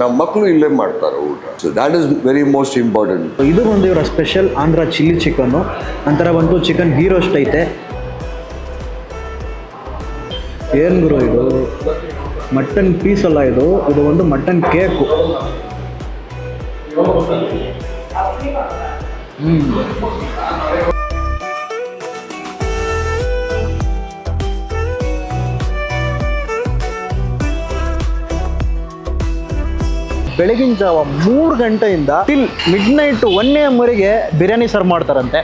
ನಮ್ಮ ಮಕ್ಕಳು ಇಲ್ಲೇ ಮಾಡ್ತಾರೆ ಊಟ. So that is very most important ಇದು ಒಂದು ಇವರ ಸ್ಪೆಷಲ್ ಆಂಧ್ರ ಚಿಲ್ಲಿ ಚಿಕನ್ ನಂತರ ಬಂದು ಚಿಕನ್ ಗೀ ರೋಸ್ಟ್ ಐತೆ. ಏನು ಗುರು ಇದು? ಮಟನ್ ಪೀಸ್ ಅಲ್ಲ ಇದು. ಇದು ಒಂದು ಮಟನ್ ಕೇಕು ಹ್ಮ್. ಬೆಳಗಿನ ಜಾವ ಮೂರು ಗಂಟೆಯಿಂದ till midnight one a ವರೆಗೆ ಬಿರಿಯಾನಿ ಸರ್ವ್ ಮಾಡ್ತಾರಂತೆ.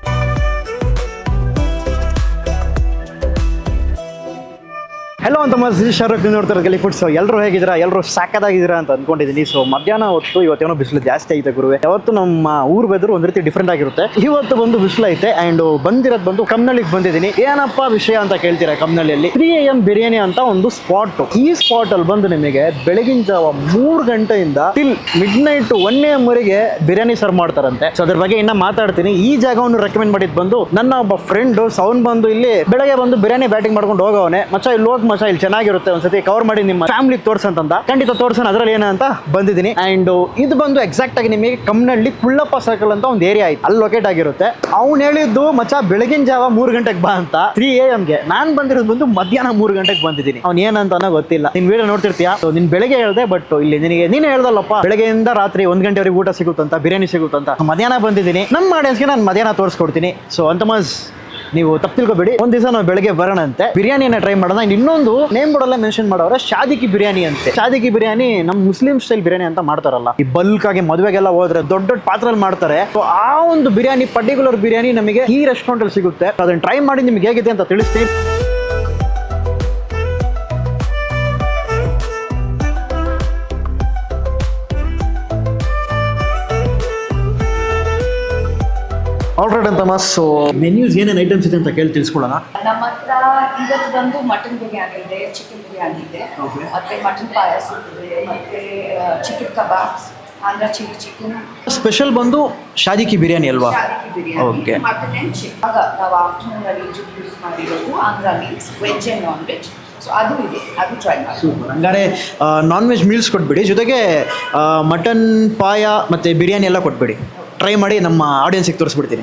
ಹೆಲೋ ಅಂತ ಮಸ್ತ್ ಶಾರುಖ್ ನೋಡ್ತಾರೆ ಗಲಿ ಫುಡ್ಸ್ ಎಲ್ಲರೂ ಹೇಗಿದ್ದೀರಾ? ಎಲ್ಲರೂ ಸಾಕದಾಗಿದ್ದೀರಾ ಅಂತ ಅಂದ್ಕೊಂಡಿದ್ದೀನಿ ಸೊ ಮಧ್ಯಾಹ್ನ ಹೊತ್ತು ಇವತ್ತೇನೋ ಬಿಸಿಲು ಜಾಸ್ತಿ ಐತೆ ಗುರುವೆ. ಯಾವತ್ತು ನಮ್ಮ ಊರು ಬೆದ್ರು ಒಂದು ರೀತಿ ಡಿಫ್ರೆಂಟ್ ಆಗಿರುತ್ತೆ. ಇವತ್ತು ಬಂದು ಬಿಸಿಲು ಐತೆ ಅಂಡ್ ಬಂದಿರೋದು ಬಂದು ಕಮ್ನಳ್ಳಿಗೆ ಬಂದಿದ್ದೀನಿ. ಏನಪ್ಪ ವಿಷಯ ಅಂತ ಕೇಳ್ತೀರಾ ಕಮ್ನಳ್ಳಿಯಲ್ಲಿ? ತ್ರೀ ಎ ಎಂ ಬಿರಿಯಾನಿ ಅಂತ ಒಂದು ಸ್ಪಾಟ್ ಈ ಸ್ಪಾಟ್ ಅಲ್ಲಿ ಬಂದು ನಿಮಗೆ ಬೆಳಗಿನ ಜಾವ ಮೂರು ಗಂಟೆಯಿಂದ till midnight one a ವರೆಗೆ ಬಿರಿಯಾನಿ ಸರ್ವ್ ಮಾಡ್ತಾರಂತೆ. ಸೊ ಅದ್ರ ಬಗ್ಗೆ ಇನ್ನ ಮಾತಾಡ್ತೀನಿ. ಈ ಜಾಗವನ್ನು ರೆಕಮೆಂಡ್ ಮಾಡಿದ್ ಬಂದು ನನ್ನ ಒಬ್ಬ ಫ್ರೆಂಡ್ ಸೌನ್ ಬಂದು ಇಲ್ಲಿ ಬೆಳಗ್ಗೆ ಬಂದು ಬಿರಿಯಾನಿ ಬ್ಯಾಟಿಂಗ್ ಮಾಡ್ಕೊಂಡು ಹೋಗವನೆ. ಮಚ್ಚ, ಇಲ್ಲಿ ಹೋಗ್ ಮಚ್ಚ ಇಲ್ಲಿ ಚೆನ್ನಾಗಿರುತ್ತೆ ಒಂದ್ಸತಿ ಕವರ್ ಮಾಡಿ ನಿಮ್ಮ ಫ್ಯಾಮಿಲಿ ತೋರ್ಸಂತಂದ. ಖಂಡಿತ ತೋರ್ಸೋಣ, ಅದ್ರಲ್ಲಿ ಏನಂತ ಬಂದಿದ್ದೀನಿ. ಅಂಡ್ ಇದು ಬಂದು ಎಕ್ಸಾಕ್ಟ್ ಆಗಿ ನಿಮಗೆ ಕಮ್ನಳ್ಳಿ ಕುಳ್ಳಪ್ಪ ಸರ್ಕಲ್ ಅಂತ ಒಂದು ಏರಿಯಾ ಐತೆ. ಅಲ್ಲಿ ಲೊಕೇಟ್ ಆಗಿರುತ್ತೆ. ಅವ್ನು ಹೇಳಿದ್ದು, ಮಚ್ಚ, ಬೆಳಗಿನ ಜಾವ ಮೂರು ಗಂಟೆಗೆ ಬಾ ಅಂತ. ತ್ರೀ ಎ ಎಮ್ಗೆ ನಾನು ಬಂದಿರೋದು ಬಂದು ಮಧ್ಯಾಹ್ನ ಮೂರು ಗಂಟೆಗೆ ಬಂದಿದ್ದೀನಿ. ಅವ್ನು ಏನಂತ ಗೊತ್ತಿಲ್ಲ. ನಿನ್ ವಿಡಿಯೋ ನೋಡ್ತಿರ್ತೀಯಾ? ನಿನ್ ಬೆಳಗ್ಗೆ ಹೇಳ್ದೆ ಬಟ್ ಇಲ್ಲಿ ನಿನಗೆ, ನೀನು ಹೇಳ್ದಲ್ಲಪ್ಪ. ಬೆಳಗ್ಗೆಯಿಂದ ರಾತ್ರಿ ಒಂದು ಗಂಟೆವರೆಗೆ ಊಟ ಸಿಗುತ್ತಂತ, ಬಿರಿಯಾನಿ ಸಿಗುತ್ತಂತ. ಮಧ್ಯಾಹ್ನ ಬಂದಿದ್ದೀನಿ. ನಮ್ಮ ಆಡಿಯನ್ಸ್ಗೆ ನಾನು ಮಧ್ಯಾಹ್ನ ತೋರಿಸ್ಕೊಡ್ತೀನಿ. ಸೊ ಅಂತ ಮಸ್ ನೀವು ತಪ್ಪು ತಿಳ್ಕೊಬೇಡಿ ಒಂದ್ ದಿವಸ ನಾವು ಬೆಳಗ್ಗೆ ಬರೋಣಂತೆ. ಬಿರಿಯಾನಿಯನ್ನ ಟ್ರೈ ಮಾಡೋಣ. ಇನ್ನೊಂದು ನೇಮ್ ಬೋರ್ಡ್ ಅಲ್ಲೇ ಮೆನ್ಷನ್ ಮಾಡೋರೆ ಶಾದಿಕಿ ಬಿರಿಯಾನಿ ಅಂತೆ. ಶಾದಿಕಿ ಬಿರಿಯಾನಿ ನಮ್ ಮುಸ್ಲಿಂ ಸ್ಟೈಲ್ ಬಿರಿಯಾನಿ ಅಂತ ಮಾಡ್ತಾರಲ್ಲ. ಈ ಬಲ್ಕ್ ಆಗಿ ಮದುವೆಗೆಲ್ಲ ಹೋದ್ರೆ ದೊಡ್ಡ ದೊಡ್ಡ ಪಾತ್ರಲ್ಲಿ ಮಾಡ್ತಾರೆ. ಆ ಒಂದು ಬಿರಿಯಾನಿ ಪರ್ಟಿಕ್ಯುಲರ್ ಬಿರಿಯಾನಿ ನಮಗೆ ಈ ರೆಸ್ಟೋರೆಂಟ್ ಅಲ್ಲಿ ಸಿಗುತ್ತೆ. ಅದನ್ನ ಟ್ರೈ ಮಾಡಿ ನಿಮ್ಗೆ ಹೇಗಿದೆ ಅಂತ ತಿಳಿಸ್ತೀನಿ. ಆಲ್ರೆಡಿ ಅಂತ ಸೊ ಮೆನ್ಯೂಸ್ ಏನೇನು ಐಟಮ್ಸ್ ಇದೆ ಅಂತ ಕೇಳಿ ತಿಳಿಸ್ಕೊಳ್ಳೋಣ ನಮ್ಮ ಹತ್ರ ಇವತ್ತು ಬಂದು ಮಟನ್ ಬಿರಿಯಾನಿ ಇದೆ ಚಿಕನ್ ಬಿರಿಯಾನಿ ಇದೆ. ಮತ್ತೆ ಮಟನ್ ಪಾಯಸ ಇದೆ ಮತ್ತೆ chicken kebabs Andhra chilli chicken special ಬಂದು ಶಾದಿಕಿ ಬಿರಿಯಾನಿ ಅಲ್ವಾ? ಓಕೆ. ಮಟನ್ ಅಂಡ್ ಚಿಕನ್ ನಾವು ಆಫ್ಟರ್ನೂನ್ ಅಲ್ಲಿ ಇಂಟ್ರೊಡ್ಯೂಸ್ ಮಾಡಿರೋದು Andhra means veg and non veg so ಅದು ಇದೆ ಅದು ಟ್ರೈ ಮಾಡಿ. ಸೂಪರ್ ಹಂಗಾರೆ ನಾನ್ ವೆಜ್ ಮೀಲ್ಸ್ ಕೊಟ್ಬಿಡಿ. ಜೊತೆಗೆ ಮಟನ್ ಪಾಯ ಮತ್ತು ಬಿರಿಯಾನಿ ಎಲ್ಲ ಕೊಟ್ಬಿಡಿ. ಟ್ರೈ ಮಾಡಿ ನಮ್ಮ ಆಡಿಯನ್ಸಿಗೆ ತೋರಿಸ್ಬಿಡ್ತೀನಿ.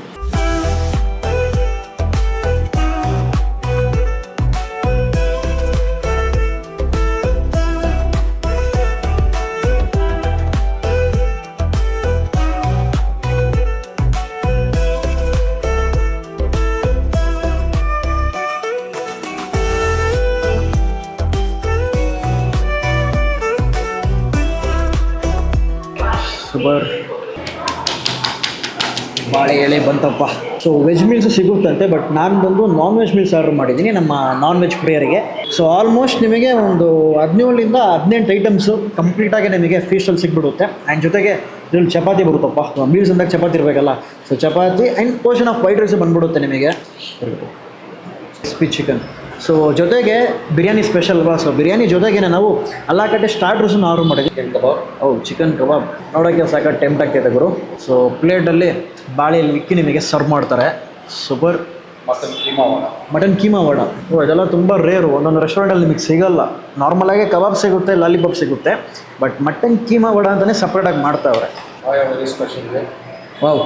ಎಲೆ ಬಂತಪ್ಪ. ಸೊ ವೆಜ್ ಮೀಲ್ಸ್ ಸಿಗುತ್ತಂತೆ ಬಟ್ ನಾನು ಬಂದು ನಾನ್ ವೆಜ್ ಮೀಲ್ಸ್ ಆರ್ಡರ್ ಮಾಡಿದ್ದೀನಿ ನಮ್ಮ ನಾನ್ ವೆಜ್ ಪ್ರಿಯರಿಗೆ ಸೊ ಆಲ್ಮೋಸ್ಟ್ ನಿಮಗೆ ಒಂದು ಹದಿನೇಳರಿಂದ ಹದಿನೆಂಟು ಐಟಮ್ಸು ಕಂಪ್ಲೀಟಾಗಿ ನಿಮಗೆ ಫೀಸ್ಟಲ್ಲಿ ಸಿಗ್ಬಿಡುತ್ತೆ. ಆ್ಯಂಡ್ ಜೊತೆಗೆ ಇದ್ರಲ್ಲಿ ಚಪಾತಿ ಬರುತ್ತಪ್ಪ. ಮೀಲ್ಸ್ ಅಂದಾಗ ಚಪಾತಿ ಇರಬೇಕಲ್ಲ. So chapati and portion of white rice ಬಂದ್ಬಿಡುತ್ತೆ ನಿಮಗೆ. ಕ್ರಿಸ್ಪಿ ಚಿಕನ್ ಸೊ ಜೊತೆಗೆ ಬಿರಿಯಾನಿ ಸ್ಪೆಷಲ್ ಅಲ್ವಾ? ಸೊ ಬಿರಿಯಾನಿ ಜೊತೆಗೆ ನಾವು ಅಲ್ಲ ಕಟ್ಟೆ ಸ್ಟಾರ್ಟರ್ಸನ್ನು ಆರ್ಡರ್ ಮಾಡಿದ್ವಿ. Chicken kebab oh chicken kebab ನೋಡೋಕ್ಕೆ ಸಾಕ ಟೆಂಪ್ಟ್ ಆಗ್ತಿದೆ ಗುರು. ಸೊ ಪ್ಲೇಟಲ್ಲಿ ಬಾಳೆಯಲ್ಲಿ ಇಕ್ಕಿ ನಿಮಗೆ ಸರ್ವ್ ಮಾಡ್ತಾರೆ. Super mutton keema vada mutton keema vada oh ಇದೆಲ್ಲ ತುಂಬ ರೇರು ಒಂದೊಂದು ರೆಸ್ಟೋರೆಂಟಲ್ಲಿ ನಿಮಗೆ ಸಿಗಲ್ಲ. ನಾರ್ಮಲಾಗಿ ಕಬಾಬ್ ಸಿಗುತ್ತೆ ಲಾಲಿಪಾಪ್ ಸಿಗುತ್ತೆ. ಬಟ್ ಮಟನ್ ಕೀಮಾ ವಡ ಅಂತಲೇ ಸಪ್ರೇಟಾಗಿ ಮಾಡ್ತಾವ್ರೆ. ವಾವ್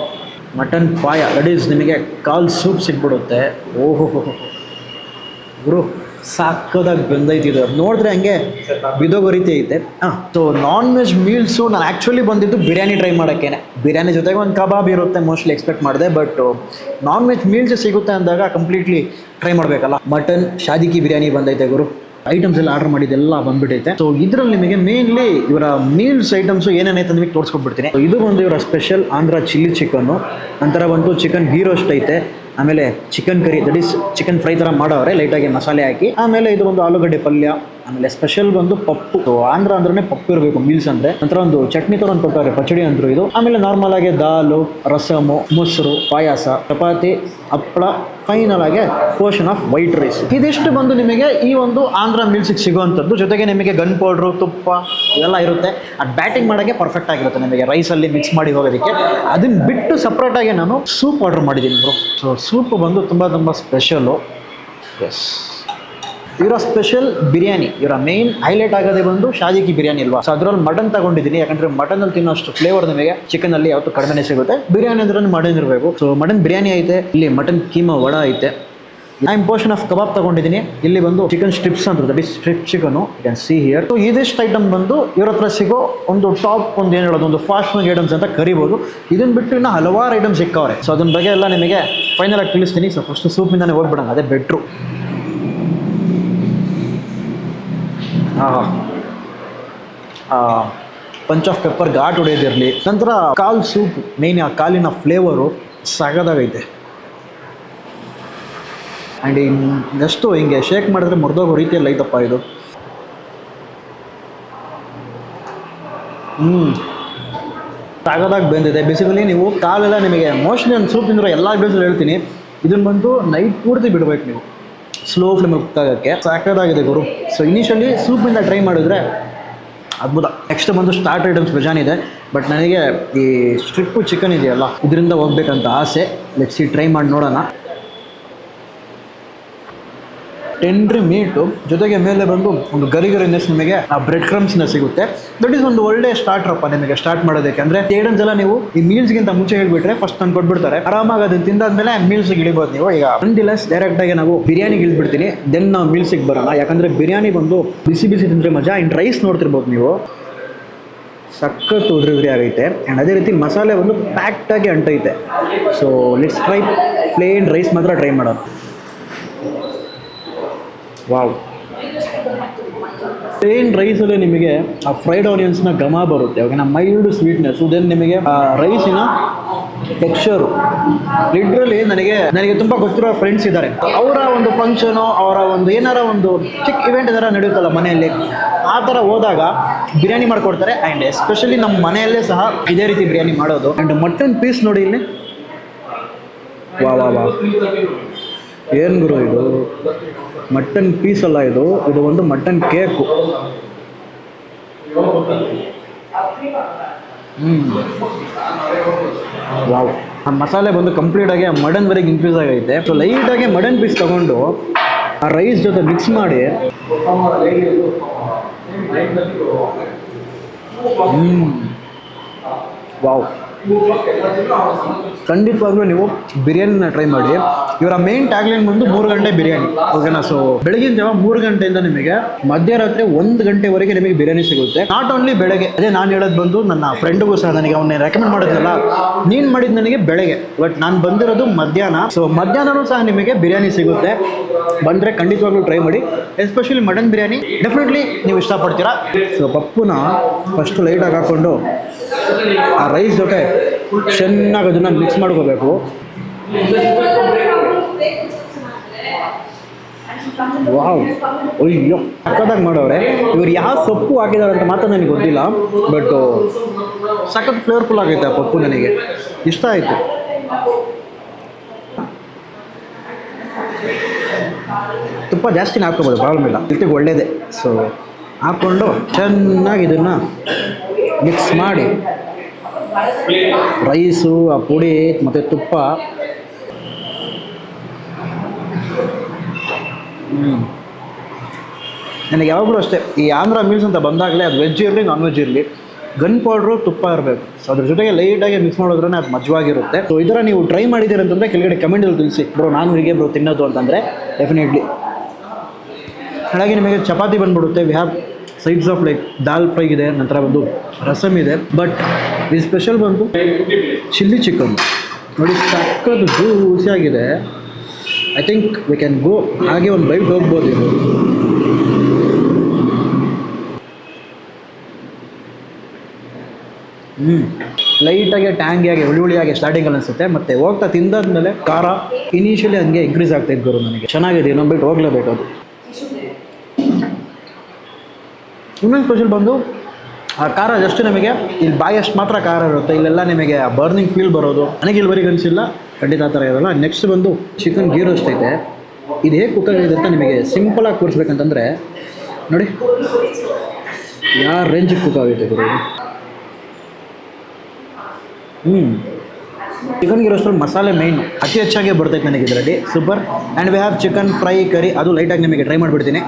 ಮಟನ್ ಪಾಯ. ದಟ್ ಈಸ್ ನಿಮಗೆ ಕಾಲ್ ಸೂಪ್ ಸಿಕ್ಬಿಡುತ್ತೆ ಓಹೋ ಗುರು ಸಾಕೋದಾಗಿ ಬಂದೈತಿ ಇದು. ನೋಡಿದ್ರೆ ಹಂಗೆ ಬಿದೋಗೋ ರೀತಿ ಐತೆ. ಹಾಂ ಸೊ ನಾನ್ ವೆಜ್ ಮೀಲ್ಸು ನಾನು ಆ್ಯಕ್ಚುಲಿ ಬಂದಿದ್ದು ಬಿರಿಯಾನಿ ಟ್ರೈ ಮಾಡೋಕ್ಕೇನೆ. ಬಿರಿಯಾನಿ ಜೊತೆಗೆ ಒಂದು ಕಬಾಬ್ ಇರುತ್ತೆ ಮೋಸ್ಟ್ಲಿ ಎಕ್ಸ್ಪೆಕ್ಟ್ ಮಾಡಿದೆ ಬಟ್ ನಾನ್ ವೆಜ್ ಮೀಲ್ಸ್ ಸಿಗುತ್ತೆ ಅಂದಾಗ ಕಂಪ್ಲೀಟ್ಲಿ ಟ್ರೈ ಮಾಡಬೇಕಲ್ಲ. ಮಟನ್, ಶಾದಿಕಿ ಬಿರಿಯಾನಿ ಬಂದೈತೆ ಗುರು. ಐಟಮ್ಸ್ ಎಲ್ಲ ಆರ್ಡರ್ ಮಾಡಿದ್ದೆಲ್ಲ ಬಂದ್ಬಿಟ್ಟೈತೆ ಸೊ ಇದ್ರಲ್ಲಿ ನಿಮಗೆ ಮೇನ್ಲಿ ಇವರ ಮೀಲ್ಸ್ ಐಟಮ್ಸು ಏನೇನೈತೆ ನಿಮಗೆ ತೋರಿಸ್ಕೊಟ್ಬಿಡ್ತೀನಿ. ಇದು ಒಂದು ಇವರ ಸ್ಪೆಷಲ್ ಆಂಧ್ರ ಚಿಲ್ಲಿ ಚಿಕನ್ನು ನಂತರ ಬಂದು ಚಿಕನ್ ಗೀ ರೋಸ್ಟ್ ಐತೆ. ಆಮೇಲೆ chicken curry that is chicken fry ಥರ ಮಾಡೋವ್ರೆ ಲೈಟಾಗಿ ಮಸಾಲೆ ಹಾಕಿ. ಆಮೇಲೆ ಇದು ಒಂದು ಆಲೂಗಡ್ಡೆ ಪಲ್ಯ ಆಮೇಲೆ ಸ್ಪೆಷಲ್ ಬಂದು ಪಪ್ಪು. ಆಂಧ್ರ ಅಂದ್ರೆ ಪಪ್ಪು ಇರಬೇಕು ಮೀಲ್ಸ್ ಅಂದ್ರೆ. ನಂತರ ಒಂದು ಚಟ್ನಿ ತರ ಒಂದು ಕೊಟ್ಟಾರೆ ಪಚಡಿ ಅಂದ್ರು ಇದು. ಆಮೇಲೆ ನಾರ್ಮಲ್ ಆಗಿ ದಾಲು, ರಸಮು, ಮೊಸರು, ಪಾಯಸ, ಚಪಾತಿ, ಹಪ್ಪಳ ಫೈನಲ್ ಆಗಿ ಪೋರ್ಷನ್ ಆಫ್ ವೈಟ್ ರೈಸ್ ಇದಿಷ್ಟು ಬಂದು ನಿಮಗೆ ಈ ಒಂದು ಆಂಧ್ರ ಮೀಲ್ಸಿಗೆ ಸಿಗುವಂಥದ್ದು. ಜೊತೆಗೆ ನಿಮಗೆ ಗನ್ ಪೌಡ್ರು ತುಪ್ಪ ಇದೆಲ್ಲ ಇರುತ್ತೆ. ಅದು ಬ್ಯಾಟಿಂಗ್ ಮಾಡೋಕ್ಕೆ ಪರ್ಫೆಕ್ಟ್ ಆಗಿರುತ್ತೆ ನಿಮಗೆ. ರೈಸಲ್ಲಿ ಮಿಕ್ಸ್ ಮಾಡಿ ಹೋಗೋದಕ್ಕೆ. ಅದನ್ನ ಬಿಟ್ಟು ಸಪ್ರೇಟಾಗಿ ನಾನು ಸೂಪ್ ಆರ್ಡರ್ ಮಾಡಿದ್ದೀನಿ ಬ್ರೋ ಸೊ ಸೂಪ್ ಬಂದು ತುಂಬ ತುಂಬ ಸ್ಪೆಷಲು ಎಸ್ ಇವರ ಸ್ಪೆಷಲ್ ಬಿರಿಯಾನಿ ಇವರ ಮೇನ್ ಹೈಲೈಟ್ ಆಗೋದೇ ಬಂದು ಶಾಜಿಕಿ ಬಿರಿಯಾನಿ ಅಲ್ವಾ? ಸೊ ಅದರಲ್ಲಿ ಮಟನ್ ತಗೊಂಡಿದ್ದೀನಿ. ಯಾಕಂದ್ರೆ ಮಟನ್ ಅಲ್ಲಿ ತಿನ್ನೋಷ್ಟು ಫ್ಲೇವರ್ ನಿಮಗೆ ಚಿಕನ್ ಅಲ್ಲಿ ಯಾವತ್ತು ಕಡಿಮೆ ಸಿಗುತ್ತೆ. ಬಿರಿಯಾನಿ ಅಂದ್ರೆ ಮಟನ್ ಇರಬೇಕು. ಸೊ ಮಟನ್ ಬಿರಿಯಾನಿ ಐತೆ. ಇಲ್ಲಿ ಮಟನ್ ಕೀಮಾ ವಡ ಐತೆ. ಐಮ್ ಪೋರ್ಷನ್ ಆಫ್ ಕಬಾಬ್ ತಗೊಂಡಿದ್ದೀನಿ. ಇಲ್ಲಿ ಬಂದು ಚಿಕನ್ ಸ್ಟ್ರಿಪ್ಸ್ ಅಂತ that is strip chicken can see here so ಇದಿಷ್ಟು ಐಟಮ್ ಬಂದು ಇವ್ರ ಹತ್ರ ಸಿಗೋ ಒಂದು ಟಾಪ್ ಒಂದು ಏನು ಹೇಳೋದು? ಒಂದು ಫಾಸ್ಟ್ ಫುಡ್ ಐಟಮ್ಸ್ ಅಂತ ಕರಿಬೋದು. ಇದನ್ನ ಬಿಟ್ಟು ಇನ್ನೂ ಹಲವಾರು ಐಟಮ್ಸ್ ಸಿಕ್ಕವ್ರೆ ಸೊ ಅದ್ರ ಬಗ್ಗೆ ಎಲ್ಲ ನಿಮಗೆ ಫೈನಲ್ ಆಗಿ ತಿಳಿಸ್ತೀನಿ. ಸೊ ಫಸ್ಟ್ ಸೂಪಿಂದಾನೆ ಹೋಗ್ಬಿಡೋಣ. ಅದೇ ಬೆಟ್ರು ಪಂಚ್ ಆಫ್ ಪೆಪ್ಪರ್ ಘಾಟ್ ಹೊಡೆಯೋದಿರಲಿ ನಂತರ ಕಾಲ್ ಸೂಪ್ ಮೇನ್ ಆ ಕಾಲಿನ ಫ್ಲೇವರು ಸಾಗದಾಗೈತೆ ಆ್ಯಂಡ್ ಇನ್ನೆಷ್ಟು ಹಿಂಗೆ ಶೇಕ್ ಮಾಡಿದ್ರೆ ಮುರಿದೋಗೋ ರೀತಿಯಲ್ಲಿ ಐತಪ್ಪ ಇದು. ಹ್ಞೂ ಸಾಗದಾಗಿ ಬೆಂದಿದೆ. ಬೇಸಿಕಲಿ ನೀವು ಕಾಲೆಲ್ಲ ನಿಮಗೆ ಒಂದು ಸೂಪ್ ತಿಂದರೆ ಎಲ್ಲ ಬೇಸಲ್ಲಿ ಹೇಳ್ತೀನಿ. ಇದನ್ನು ಬಂದು ನೈಟ್ ಪೂರ್ತಿ ಬಿಡಬೇಕು ನೀವು. ಸ್ಲೋ ಫ್ಲೇಮಲ್ಲಿ ಕುಕ್ ಆಗೋಕ್ಕೆ. ಸಾಕಾಗಿದೆ ಗುರು. ಸೊ ಇನಿಷಿಯಲಿ ಸೂಪಿಂದ ಟ್ರೈ ಮಾಡಿದ್ರೆ ಅದ್ಭುತ. ನೆಕ್ಸ್ಟ್ ಬಂದು ಸ್ಟಾರ್ಟ್ ಐಟಮ್ಸ್ ಬೇಜಾನಿದೆ ಬಟ್ ನನಗೆ ಈ ಸ್ಟ್ರಿಪ್ಪು ಚಿಕನ್ ಇದೆಯಲ್ಲ, ಇದರಿಂದ ಹೋಗ್ಬೇಕಂತ ಆಸೆ. ಲೆಟ್ಸಿ ಟ್ರೈ ಮಾಡಿ ನೋಡೋಣ. ಟೆಂಡ್ರಿ ಮೀಟು ಜೊತೆಗೆ ಮೇಲೆ ಬಂದು ಒಂದು ಗರಿ ಗರಿನೆಸ್ ನಿಮಗೆ ಆ ಬ್ರೆಡ್ ಕ್ರಮ್ಸ್ನ ಸಿಗುತ್ತೆ. ದಟ್ ಈಸ್ ಒಂದು ಒಳ್ಳೆ ಸ್ಟಾರ್ಟರ್ ಅಪ್ಪ ನಿಮಗೆ ಸ್ಟಾರ್ಟ್ ಮಾಡೋದಕ್ಕೆ. ಅಂದ್ರೆ ಎಲ್ಲ ನೀವು ಈ ಮೀಲ್ಸ್ಗಿಂತ ಮುಂಚೆ ಹೇಳ್ಬಿಟ್ರೆ ಫಸ್ಟ್ ತಂದು ಕೊಟ್ಬಿಡ್ತಾರೆ. ಆರಾಮಾಗಿ ಅದನ್ನ ತಿಂದಾದ್ಮೇಲೆ ಮೀಲ್ಸ್ಗೆ ಇಳಿಬೋದು ನೀವು. ಈಗ ಅಂದಿಲಸ್ ಡೈರೆಕ್ಟ್ ಆಗಿ ನಾವು ಬಿರಿಯಾನಿಗೆ ಇಳಿದ್ಬಿಡ್ತೀನಿ. ದೆನ್ ನಾವು ಮೀಲ್ಸಿಗೆ ಬರೋಣ. ಯಾಕಂದ್ರೆ ಬಿರಿಯಾನಿ ಬಂದು ಬಿಸಿ ಬಿಸಿ ತಿಂದರೆ ಮಜಾ. ಆ್ಯಂಡ್ ರೈಸ್ ನೋಡ್ತಿರ್ಬೋದು ನೀವು. ಸಖತ್ ಉದ್ರಿ ಆಗೈತೆ. ಆ್ಯಂಡ್ ಅದೇ ರೀತಿ ಮಸಾಲೆ ಒಂದು ಪ್ಯಾಕ್ಟಾಗಿ ಅಂಟೈತೆ. So let's try plain rice ಮಾತ್ರ ಟ್ರೈ ಮಾಡೋಣ. ವಾವ್. ಪ್ಲೇನ್ ರೈಸಲ್ಲಿ ನಿಮಗೆ, ಆ ಫ್ರೈಡ್ ಆನಿಯನ್ಸ್ನ ಘಮ ಬರುತ್ತೆ ಓಕೆ ನಾ ಮೈಲ್ಡ್ ಸ್ವೀಟ್ನೆಸ್ ದೆನ್ ನಿಮಗೆ, ಆ ರೈಸಿನ ಟೆಕ್ಸ್ಚರು ಲಿಟ್ರಲಿ ನನಗೆ ನನಗೆ ತುಂಬ ಗೊತ್ತಿರೋ ಫ್ರೆಂಡ್ಸ್ ಇದ್ದಾರೆ. ಅವರ ಒಂದು ಫಂಕ್ಷನು ಅವರ ಒಂದು ಏನಾರ ಒಂದು ಚಿಕ್ಕ ಇವೆಂಟ್ ಏನಾರ ನಡೆಯುತ್ತಲ್ಲ ಮನೆಯಲ್ಲಿ, ಆ ಥರ ಹೋದಾಗ ಬಿರಿಯಾನಿ ಮಾಡಿಕೊಡ್ತಾರೆ. ಆ್ಯಂಡ್ ಎಸ್ಪೆಷಲಿ ನಮ್ಮ ಮನೆಯಲ್ಲೇ ಸಹ ಇದೇ ರೀತಿ ಬಿರಿಯಾನಿ ಮಾಡೋದು. ಆ್ಯಂಡ್ ಮಟನ್ ಪೀಸ್ ನೋಡಿ ಇಲ್ಲಿ. ವಾ ವಾ ವಾ ಏನು ಗುರು ಇದು? ಮಟನ್ ಪೀಸ್ ಅಲ್ಲ ಇದು? ಇದು ಒಂದು ಮಟನ್ ಕೇಕು. ಹ್ಞೂ ವಾವ್. ಆ ಮಸಾಲೆ ಬಂದು ಕಂಪ್ಲೀಟಾಗಿ ಆ ಮಟನ್ ವರೆಗೆ ಇನ್ಫ್ಯೂಸ್ ಆಗೈತೆ. ಸೊ ಲೈಟಾಗಿ ಮಡನ್ ಪೀಸ್ ತಗೊಂಡು ಆ ರೈಸ್ ಜೊತೆ ಮಿಕ್ಸ್ ಮಾಡಿ. ಹ್ಮ್. ವಾವ್. ಖಂಡಿತವಾಗ್ಲೂ ನೀವು ಬಿರಿಯಾನಿನ ಟ್ರೈ ಮಾಡಿ. ಇವರ ಮೇನ್ ಟ್ಯಾಗ್ಲೈನ್ ಬಂದು ಮೂರು ಗಂಟೆ ಬಿರಿಯಾನಿ. ಓಕೆನಾ ಸೊ ಬೆಳಗಿನ ಜಾವ ಮೂರು ಗಂಟೆಯಿಂದ ನಿಮಗೆ ಮಧ್ಯರಾತ್ರಿ ಒಂದು ಗಂಟೆವರೆಗೆ ನಿಮಗೆ ಬಿರಿಯಾನಿ ಸಿಗುತ್ತೆ. ನಾಟ್ ಓನ್ಲಿ ಬೆಳಗ್ಗೆ, ಅದೇ ನಾನು ಹೇಳೋದು ಬಂದು ನನ್ನ ಫ್ರೆಂಡ್ಗೂ ಸಹ ನನಗೆ ಅವನ್ನ ರೆಕಮೆಂಡ್ ಮಾಡಿದ್ನಲ್ಲ, ನೀನು ಮಾಡಿದ ನನಗೆ ಬೆಳಗ್ಗೆ. ಬಟ್ ನಾನು ಬಂದಿರೋದು ಮಧ್ಯಾಹ್ನ. ಸೊ ಮಧ್ಯಾಹ್ನನೂ ಸಹ ನಿಮಗೆ ಬಿರಿಯಾನಿ ಸಿಗುತ್ತೆ. ಬಂದರೆ ಖಂಡಿತವಾಗ್ಲೂ ಟ್ರೈ ಮಾಡಿ. Especially mutton biryani. ಡೆಫಿನೆಟ್ಲಿ ನೀವು ಇಷ್ಟಪಡ್ತೀರಾ? ಸೊ ಪಪ್ಪುನ ಫಸ್ಟ್ ಲೈಟಾಗಿ ಹಾಕ್ಕೊಂಡು ಆ ರೈಸ್ ಜೊತೆ ಚೆನ್ನಾಗಿ ಅದನ್ನು ಮಿಕ್ಸ್ ಮಾಡ್ಕೋಬೇಕು. ವಾವ್. ಅಯ್ಯೋ. ಸಖತ್ತಾಗಿ ಮಾಡೋರೆ ಇವ್ರು ಯಾವ ಸೊಪ್ಪು ಹಾಕಿದ್ದಾರೆ ಅಂತ ಮಾತ್ರ ನನಗೆ ಗೊತ್ತಿಲ್ಲ. ಬಟ್ ಸಖತ್ ಫ್ಲೇವರ್ಫುಲ್ ಆಗೈತೆ ಆ ಪಪ್ಪು ನನಗೆ. ಇಷ್ಟ ಆಯಿತು. ತುಪ್ಪ ಜಾಸ್ತಿನೇ ಹಾಕ್ಕೋಬೋದು ಪ್ರಾಬ್ಲಮ್ ಇಲ್ಲ. ಇಟ್ಟಿಗೆ ಒಳ್ಳೇದೇ. ಸೊ ಹಾಕ್ಕೊಂಡು ಚೆನ್ನಾಗಿ ಇದನ್ನು ಮಿಕ್ಸ್ ಮಾಡಿ. ರೈಸು, ಆ ಪುಡಿ, ಮತ್ತು ತುಪ್ಪ. ನನಗೆ ಯಾವಾಗಲೂ ಅಷ್ಟೇ, ಈ ಆಂಧ್ರ ಮೀಲ್ಸ್ ಅಂತ ಬಂದಾಗಲೇ ಅದು ವೆಜ್ ಇರಲಿ ನಾನ್ ವೆಜ್ ಇರಲಿ ಗನ್ ಪೌಡ್ರು ತುಪ್ಪ ಇರಬೇಕು. ಸೊ ಅದ್ರ ಜೊತೆಗೆ ಲೈಟಾಗಿ ಮಿಕ್ಸ್ ಮಾಡೋದ್ರೆ ಅದು ಮಜವಾಗಿರುತ್ತೆ. ಸೊ ಇದರ ನೀವು ಟ್ರೈ ಮಾಡಿದ್ದೀರ ಅಂತಂದರೆ ಕೆಳಗಡೆ ಕಮೆಂಟಲ್ಲಿ ತಿಳಿಸಿ. ಬ್ರೋ ನಾನು ಹೀಗೆ ಬ್ರೋ ತಿನ್ನೋದು ಅಂತಂದರೆ ಡೆಫಿನೆಟ್ಲಿ ಹಾಗಾಗಿ ನಿಮಗೆ ಚಪಾತಿ ಬಂದ್ಬಿಡುತ್ತೆ. We have sides of like dal fry ಇದೆ, ನಂತರ ಒಂದು ರಸಮ್ ಇದೆ. ಬಟ್ ಈ ಸ್ಪೆಷಲ್ ಬಂದು ಚಿಲ್ಲಿ ಚಿಕನ್. ನೋಡಿ ಸಕ್ಕದು ಆಗಿದೆ I think we can go ಹಾಗೆ ಒಂದು ಬೈಟ್ ಹೋಗ್ಬೋದು ಇದು. ಹ್ಞೂ ಲೈಟಾಗಿ ಟ್ಯಾಂಗಿಯಾಗಿ ಹುಳಿ ಹುಳಿಯಾಗಿ ಸ್ಟಾರ್ಟಿಂಗಲ್ಲಿ ಅನಿಸುತ್ತೆ. ಮತ್ತೆ ಹೋಗ್ತಾ ತಿಂದಾದ್ಮೇಲೆ ಖಾರ ಇನಿಷಿಯಲಿ ಹಂಗೆ ಇನ್ಕ್ರೀಸ್ ಆಗ್ತಾ ಇದ್ದರು ನನಗೆ. ಚೆನ್ನಾಗಿದೆ, ಇನ್ನೊಂದು ಬಿಟ್ಟು ಹೋಗ್ಲೇಬೇಕು ಅದು. ಇನ್ನೊಂದು ಸ್ಪೆಷಲ್ ಬಂದು? ಆ ಖಾರ ಜಸ್ಟ್ ನಿಮಗೆ ಇಲ್ಲಿ ಬಾಯಷ್ಟು ಮಾತ್ರ ಖಾರ ಇರುತ್ತೆ. ಇಲ್ಲೆಲ್ಲ ನಿಮಗೆ ಬರ್ನಿಂಗ್ ಫೀಲ್ ಬರೋದು. ನನಗೆ ಇಲ್ಲಿವರೆಗೆ ಅನಿಸಿಲ್ಲ. ಖಂಡಿತ ಆ ಥರ ಇರೋಲ್ಲ. ನೆಕ್ಸ್ಟ್ ಬಂದು ಚಿಕನ್ ಗೀ ರೋಸ್ಟ್ ಇದು. ಹೇಗೆ ಕುಕ್ಕರ್ ಅಂತ ನಿಮಗೆ ಸಿಂಪಲಾಗಿ ಕೂರಿಸ್ಬೇಕಂತಂದರೆ ನೋಡಿ. ಯಾವ ರೇಂಜಿಗೆ ಕುಕ್ ಆಗೈತೆ ಗುರು. ಹ್ಞೂ ಚಿಕನ್ ಇರೋಷ್ಟ್ರಲ್ಲಿ ಮಸಾಲೆ ಮೈನ್ ಅತಿ ಹೆಚ್ಚಾಗಿ ಬರ್ತೈತೆ ನನಗೆ ಇದರಲ್ಲಿ. Super and we have chicken fry curry ಅದು ಲೈಟಾಗಿ ನಿಮಗೆ ಟ್ರೈ ಮಾಡಿಬಿಡ್ತೀನಿ.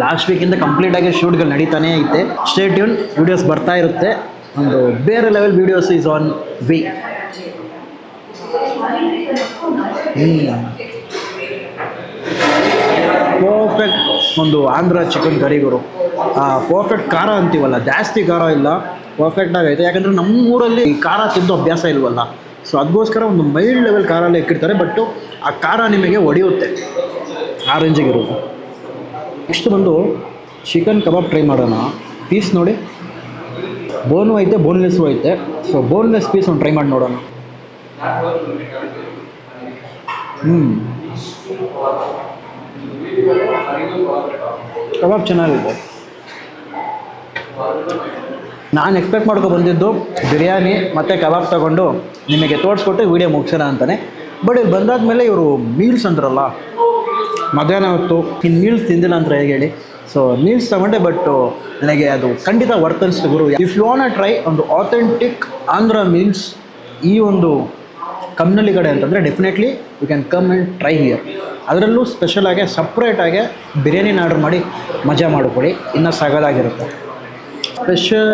ಲಾಸ್ಟ್ ವೀಕಿಂದ ಕಂಪ್ಲೀಟಾಗಿ ಶೂಟ್ಗಳು ನಡೀತಾನೆ ಐತೆ. ಸ್ಟೇಟ್ ಟ್ಯೂನ್ ವೀಡಿಯೋಸ್ ಬರ್ತಾ ಇರುತ್ತೆ. ಒಂದು ಬೇರೆ level videos is on we perfect ಒಂದು ಆಂಧ್ರ ಚಿಕನ್ ಕರಿಗುರು ಪರ್ಫೆಕ್ಟ್ ಖಾರ ಅಂತೀವಲ್ಲ, ಜಾಸ್ತಿ ಖಾರ ಇಲ್ಲ ಪರ್ಫೆಕ್ಟ್ ಆಗೈತೆ ಯಾಕಂದರೆ ನಮ್ಮ ಊರಲ್ಲಿ ಖಾರ ತಿಂದು ಅಭ್ಯಾಸ ಇಲ್ವಲ್ಲ ಸೊ ಅದಕ್ಕೋಸ್ಕರ ಒಂದು ಮೈಲ್ಡ್ ಲೆವೆಲ್ ಖಾರಲ್ಲಿ ಇಕ್ಕಿರ್ತಾರೆ ಬಟ್ಟು ಆ ಖಾರ ನಿಮಗೆ ಹೊಡೆಯುತ್ತೆ ಆ ಇಷ್ಟು ಬಂದು ಚಿಕನ್ ಕಬಾಬ್ ಟ್ರೈ ಮಾಡೋಣ. ಪೀಸ್ ನೋಡಿ. ಬೋನು ಐತೆ ಬೋನ್ಲೆಸ್ಸು ಐತೆ. ಸೊ ಬೋನ್ಲೆಸ್ ಪೀಸ್ ಒಂದು ಟ್ರೈ ಮಾಡಿ ನೋಡೋಣ. ಹ್ಞೂ ಕಬಾಬ್ ಚೆನ್ನಾಗಿದೆ. ನಾನು ಎಕ್ಸ್ಪೆಕ್ಟ್ ಮಾಡ್ಕೊ ಬಂದಿದ್ದು ಬಿರಿಯಾನಿ ಮತ್ತು ಕಬಾಬ್ ತಗೊಂಡು ನಿಮಗೆ ತೋರಿಸ್ಕೊಟ್ಟು ವೀಡಿಯೋ ಮುಗಿಸೋಣ ಅಂತಾನೆ. ಬಟ್ ಇಲ್ಲಿ ಬಂದಾದ ಮೇಲೆ ಇವರು ಮೀಲ್ಸ್ ಅಂದ್ರಲ್ಲ ಮಧ್ಯಾಹ್ನ ಹೊತ್ತು ಇನ್ನು ಮೀಲ್ಸ್ ತಿಂದಿಲ್ಲ ಅಂತ ಹೇಗೆ ಹೇಳಿ. ಸೊ ಮೀಲ್ಸ್ ತಗೊಂಡೆ ಬಟ್ ನನಗೆ ಅದು ಖಂಡಿತ ವರ್ತ್ ಅನಿಸ್ತು ಗುರು. ಇಫ್ ಯು ವಾನ್ ಟ್ರೈ ಒಂದು ಆಥೆಂಟಿಕ್ ಆಂಧ್ರ ಮೀಲ್ಸ್ ಈ ಒಂದು ಕಮ್ನಳ್ಳಿ ಕಡೆ ಅಂತಂದರೆ definitely you can come and try here ಅದರಲ್ಲೂ ಸ್ಪೆಷಲಾಗಿ ಸಪ್ರೇಟಾಗಿ ಬಿರಿಯಾನಿನ ಆರ್ಡರ್ ಮಾಡಿ ಮಜಾ ಮಾಡಿಕೊಡಿ ಇನ್ನೂ ಸಗದಾಗಿರುತ್ತೆ. ಸ್ಪೆಷಲ್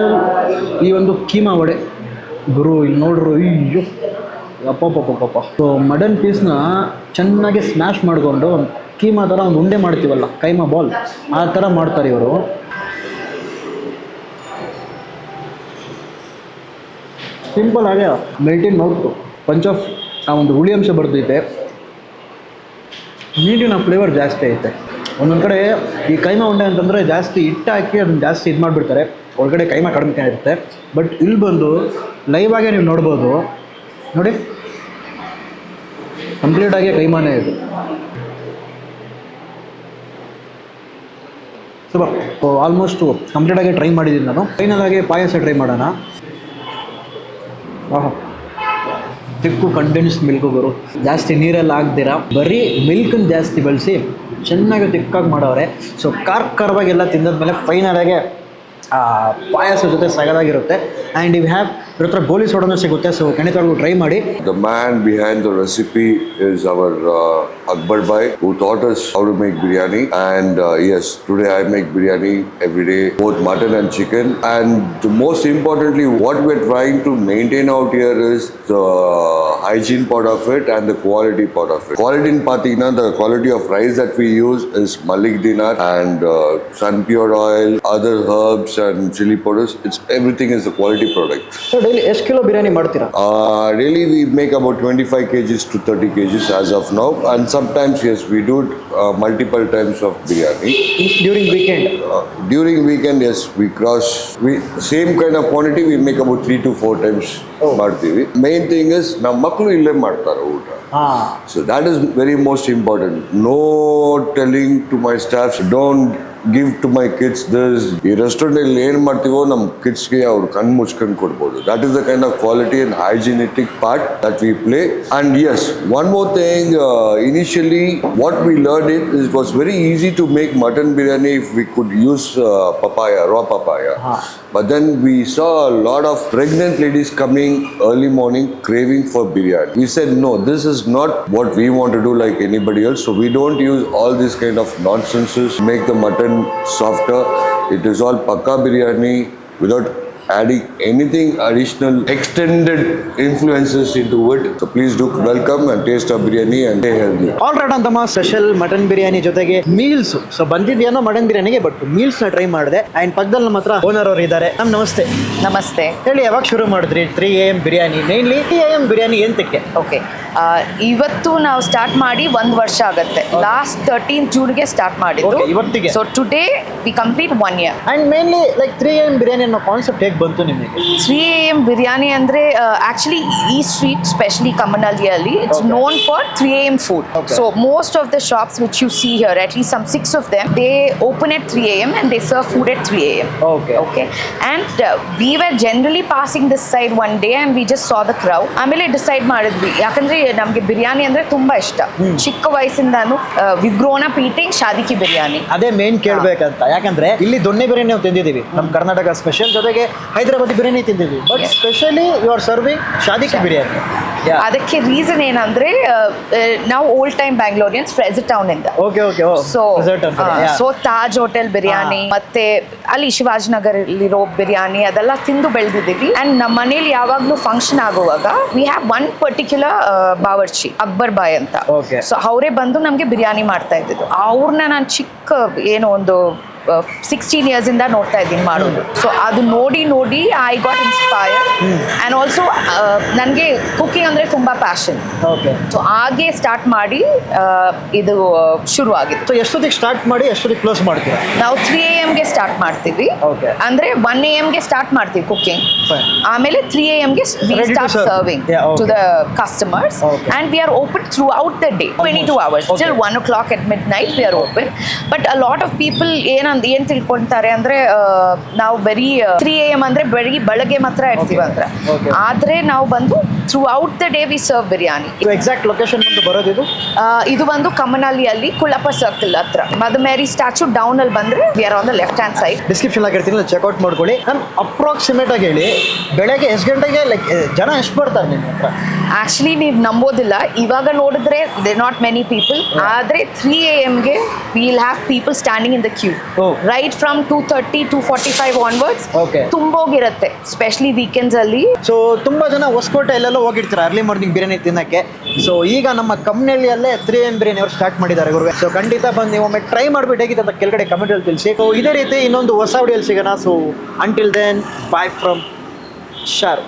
ಈ ಒಂದು ಕೀಮಾ ವಡೆ. ಗುರು ಇಲ್ಲಿ ನೋಡ್ರು, ಅಯ್ಯೋ. ಅಪ್ಪಪ್ಪಪ್ಪಪ್ಪ ಸೊ ಮಡನ್ ಪೀಸ್ನ ಚೆನ್ನಾಗಿ ಸ್ಮ್ಯಾಶ್ ಮಾಡಿಕೊಂಡು ಕೀಮಾ ಥರ ಒಂದು ಉಂಡೆ ಮಾಡ್ತೀವಲ್ಲ, ಕೈಮಾ ಬಾಲ್, ಆ ಥರ ಮಾಡ್ತಾರೆ ಇವರು. ಸಿಂಪಲ್ ಆಗೇ ಮೆಲ್ಟಿನ್ ಮೌತು ಪಂಚ್ ಆಫ್ ಆ ಒಂದು ಹುಳಿ ಅಂಶ ಬರ್ತೈತೆ ಮೀಟಿನ ಫ್ಲೇವರ್ ಜಾಸ್ತಿ ಐತೆ. ಒಂದೊಂದು ಕಡೆ ಈ ಕೈಮಾ ಉಂಡೆ ಅಂತಂದರೆ ಜಾಸ್ತಿ ಹಿಟ್ಟು ಹಾಕಿ ಅದನ್ನ ಜಾಸ್ತಿ ಇದು ಮಾಡಿಬಿಡ್ತಾರೆ. ಒಳಗಡೆ ಕೈಮಾ ಕಡಿಮೆ ಇರುತ್ತೆ ಬಟ್ ಇಲ್ಲಿ ಬಂದು ಲೈವ್ ನೀವು ನೋಡ್ಬೋದು. ನೋಡಿ ಕಂಪ್ಲೀಟಾಗಿ ಕೈಮಾನೇ ಇದು. ಸೂಪರ್ ಆಲ್ಮೋಸ್ಟು ಕಂಪ್ಲೀಟಾಗಿ ಟ್ರೈ ಮಾಡಿದ್ದೀನಿ ನಾನು. ಫೈನಲ್ ಪಾಯಸ ಟ್ರೈ ಮಾಡೋಣ. ಆಹಾ. ತಿಕ್ಕು ಕಂಡೆನ್ಸ್ ಮಿಲ್ಕು ಬರು ಜಾಸ್ತಿ ನೀರಲ್ಲಿ ಹಾಕ್ದಿರ. ಬರೀ ಮಿಲ್ಕನ್ನು ಜಾಸ್ತಿ ಬಳಸಿ ಚೆನ್ನಾಗಿ ತಿಕ್ಕಾಗಿ ಮಾಡವ್ರೆ. ಸೊ ಖಾರ್ ಖಾರವಾಗೆಲ್ಲ ತಿಂದಾದ್ಮೇಲೆ ಫೈನಲ್ ಆಗಿ, ಆ, ಪಾಯಸ ಜೊತೆ ಸಗದಾಗಿರುತ್ತೆ. And you have ಇವ್ರ ಹತ್ರ ಗೋಲಿ ಸೋಡನೂ ಸಿಗುತ್ತೆ ಸೊ ಖಂಡಿತವಾಗ್ಲೂ ಟ್ರೈ ಮಾಡಿ The man behind the recipe is our uh, Akbar Bhai, who taught us how to make biryani. And uh, yes, today I make biryani every day, both mutton and chicken. And the most importantly, what we're trying to maintain out here is the hygiene part of it and the quality part of it. Quality in Patina, the quality of rice that we use is Malik Dinar and uh, sun pure oil, other herbs and chili powders. It's everything is a quality product. So Daily ಎಷ್ಟು kilo biryani ಮಾಡ್ತೀರಾ? Daily we make about twenty five K Gs to thirty K Gs as of now and sometimes as we do multiple times of biryani during weekend during weekend as we cross we same kind of quantity we make about three to four times ಮಾಡ್ತೀವಿ. Main thing is ನಮ್ಮ ಮಕ್ಕಳು ಇಲ್ಲೇ ಮಾಡ್ತಾರೆ ಊಟ. So that is very most important no telling to my staff don't give to my kids this ಈ restaurant ಅಲ್ಲಿ ಏನ್ ಮಾಡ್ತೀವೋ ನಮ್ಮ ಕಿಡ್ಸ್ಗೆ ಅವ್ರು ಕಣ್ ಮುಚ್ಕೊಂಡು ಕೊಡ್ಬೋದು. That is the kind of quality and hygienic part that we play and yes one more thing initially what we learn it it was very easy to make mutton biryani if we could use papaya raw papaya But then we saw a lot of pregnant ladies coming early morning craving for biryani. We said, no, this is not what we want to do like anybody else. So we don't use all these kind of nonsenses, to make the mutton softer. It is all pakka biryani without adding anything additional, extended influences into it. So please do welcome and taste our biryani and stay healthy. All right ಅಂತಮ್ಮ special mutton biryani ಜೊತೆಗೆ meals so ಬಂದಿದ್ಯಾನೋ mutton ಬಿರಿಯಾನಿಗೆ but ಮೀಲ್ಸ್ನ try ಮಾಡಿದೆ. And ಪಕ್ಕದಲ್ಲಿ ನಮ್ಮ ಹತ್ರ owner ಅವರು ಇದ್ದಾರೆ ನಮ್ ನಮಸ್ತೆ. ನಮಸ್ತೆ. ಹೇಳಿ ಯಾವಾಗ ಶುರು ಮಾಡಿದ್ರಿ? Three A M biryani mainly three A M biryani ಎಂತಕ್ಕೆ? ಓಕೆ ಇವತ್ತು ನಾವು ಸ್ಟಾರ್ಟ್ ಮಾಡಿ ಒಂದು ವರ್ಷ ಆಗುತ್ತೆ. ಲಾಸ್ಟ್ ತರ್ಟೀನ್ ಜೂನ್ಗೆ ಸ್ಟಾರ್ಟ್ ಮಾಡಿದ್ದು. Okay, ಇವತ್ತಿಗೆ? So today we complete one year and mainly like three A M biryani ಅನ್ನೋ ಕಾನ್ಸೆಪ್ಟ್ ಹೇಗೆ ಬಂತು ನಿಮಗೆ? ತ್ರೀ ಎ ಎಂ ಬಿರಿಯಾನಿ ಅಂದರೆ ಆ್ಯಕ್ಚುಲಿ ಈ street specially ಕಮ್ಮನಹಳ್ಳಿಯಲ್ಲಿ it's known for three A M food so most of the shops which you see here at least some six of them they open at three A M and they serve food at three A M okay okay and we were generally passing this side one day and we just saw the crowd ಆಮೇಲೆ decide ಮಾಡಿದ್ವಿ. ಯಾಕಂದರೆ ನಮಗೆ ಬಿರಿಯಾನಿ ಅಂದ್ರೆ ತುಂಬಾ ಇಷ್ಟ. ಚಿಕ್ಕ ವಯಸ್ಸಿಂದಾನು we grown up eating ಶಾದಿಕಿ biryani ಅದೇ ಮೇನ್ ಕೇಳ್ಬೇಕಂತ. ಯಾಕಂದ್ರೆ ಇಲ್ಲಿ ದೊಣ್ಣೆ ಬಿರಿಯಾನಿ ನಾವು ತಿಂದಿದ್ದೀವಿ. ನಮ್ಮ ಕರ್ನಾಟಕ ಸ್ಪೆಷಲ್ ಜೊತೆಗೆ Hyderabadi biryani ತಿಂದಿದ್ವಿ. But. Specially you are serving Shadiki biryani. ಅದಕ್ಕೆ ರೀಸನ್ ಏನಂದ್ರೆ ನಾವು old time Bangaloreans Fraser Town ಇಂದ. Okay okay so so so Taj hotel biryani ಮತ್ತೆ ಅಲ್ಲಿ ಶಿವಾಜಿನಗರಲ್ಲಿರೋ ಬಿರಿಯಾನಿ ಅದೆಲ್ಲ ತಿಂದು ಬೆಳೆದಿದ್ದೀವಿ. ಅಂಡ್ ನಮ್ಮ ಮನೇಲಿ ಯಾವಾಗ್ಲೂ ಫಂಕ್ಷನ್ ಆಗುವಾಗ ವಿ ಹ್ಯಾವ್ ಒನ್ ಪರ್ಟಿಕ್ಯುಲರ್ ಬಾವರ್ಚಿ ಅಕ್ಬರ್ ಬಾಯ್ ಅಂತ. ಸೊ ಅವರೇ ಬಂದು ನಮಗೆ ಬಿರಿಯಾನಿ ಮಾಡ್ತಾ ಇದ್ದಿದ್ದು. ಅವ್ರನ್ನ ನಾನು ಚಿಕ್ಕ ಏನೋ ಒಂದು ಸಿಕ್ಸ್ಟೀನ್ ಇಯರ್ಸ್ ಇಂದ ನೋಡ್ತಾ ಇದ್ದೀನಿ ಮಾಡೋದು. ಸೊ ಅದು ನೋಡಿ ನೋಡಿ I got inspire and also ನನಗೆ ಕುಕ್ಕಿಂಗ್ ಅಂದರೆ ತುಂಬ ಪ್ಯಾಷನ್ ಓಕೆ ಸೊ ಹಾಗೆ ಸ್ಟಾರ್ಟ್ ಮಾಡಿ ಇದು ಶುರು ಸೊ ಎಷ್ಟೊತ್ತಿಗೆ ಸ್ಟಾರ್ಟ್ ಮಾಡಿ ಎಷ್ಟೊತ್ತಿಗೆ ಕ್ಲೋಸ್ ಮಾಡ್ತೀರಾ? ನಾವು ತ್ರೀ ಎ ಎಮ್ಗೆ ಸ್ಟಾರ್ಟ್ ಮಾಡ್ತೀವಿ. ಓಕೆ ಅಂದರೆ ಒನ್ ಎ ಎಮ್ಗೆ ಸ್ಟಾರ್ಟ್ ಮಾಡ್ತೀವಿ ಕುಕ್ಕಿಂಗ್. ಆಮೇಲೆ three A ಎಮ್ಗೆ start. Serving to. The customers and we are open throughout the day twenty two hours. Till one o'clock at midnight we are open but a lot of people ಏನಂದ್ ಏನ್ ತಿಳ್ಕೊಂತಾರೆ ಅಂದ್ರೆ ನಾವು ಬರೀ three A M ಅಂದ್ರೆ ಬೆಳಿಗ್ಗೆ ಬೆಳಗ್ಗೆ ಮಾತ್ರ ಇರ್ತೀವಿ ಅಂದ್ರೆ. ಆದ್ರೆ ನಾವು ಬಂದು throughout the day we serve biryani exact location ಬಂದು ಬರೋದಿದು ಇದು? ಇದು ಬಂದು ಕಮನಹಳ್ಳಿಯಲ್ಲಿ ಕುಳಪ್ಪ ಸರ್ಕಲ್ ಹತ್ರ. ಮದ ಮೇರಿ ಸ್ಟ್ಯಾಚು ಡೌನ್ ಅಲ್ಲಿ ಬಂದ್ರೆ we are on the left hand side description ಆಗಿರ್ತೀನಿ check out ಮಾಡ್ಕೊಳ್ಳಿ. ನಾನು ಅಪ್ರಾಕ್ಸಿಮೇಟ್ ಆಗಿ ಹೇಳಿ ಬೆಳಗ್ಗೆ ಎಷ್ಟು ಗಂಟೆಗೆ ಲೈಕ್ ಜನ ಎಷ್ಟು ಬರ್ತಾರೆ ನಿಮ್ಮ ಹತ್ರ? ಆಕ್ಚುಲಿ ನೀವು ನಂಬೋದಿಲ್ಲ. ಇವಾಗ ನೋಡಿದ್ರೆ ದೇ ನಾಟ್ ಮೆನಿ ಪೀಪಲ್ ಆದ್ರೆ three A ಎಮ್ಗೆ will have people standing in the queue. Right from two thirty to forty five onwards. ತುಂಬೋಗಿರುತ್ತೆ specially weekends ಅಲ್ಲಿ. ಸೊ ತುಂಬಾ ಜನ ಹೊಸಕೋಟೆ ಎಲ್ಲೆಲ್ಲ ಹೋಗಿರ್ತಾರೆ ಅರ್ಲಿ ಮಾರ್ನಿಂಗ್ ಬಿರಿಯಾನಿ ತಿನ್ನಕ್ಕೆ. ಸೊ ಈಗ ನಮ್ಮ ಕಂಪ್ನಿಯಲ್ಲೇ ತ್ರೀ ಎಂ ಬಿರಿಯಾನಿ ಅವರು ಸ್ಟಾರ್ಟ್ ಮಾಡಿದ್ದಾರೆ ಗುರುವೆ. ಸೊ ಖಂಡಿತ ಬಂದು ಒಮ್ಮೆ ಟ್ರೈ ಮಾಡಿಬಿಟ್ಟು ಹೇಗಿದೆ ಅಂತ ಕೆಳಗಡೆ ಕಮೆಂಟಲ್ಲಿ ತಿಳಿಸಿ. ಸೊ ಇದೇ ರೀತಿ ಇನ್ನೊಂದು ಹೊಸ ವಿಡಿಯೋಲಿ ಸಿಗೋಣ. So until then bye from Shah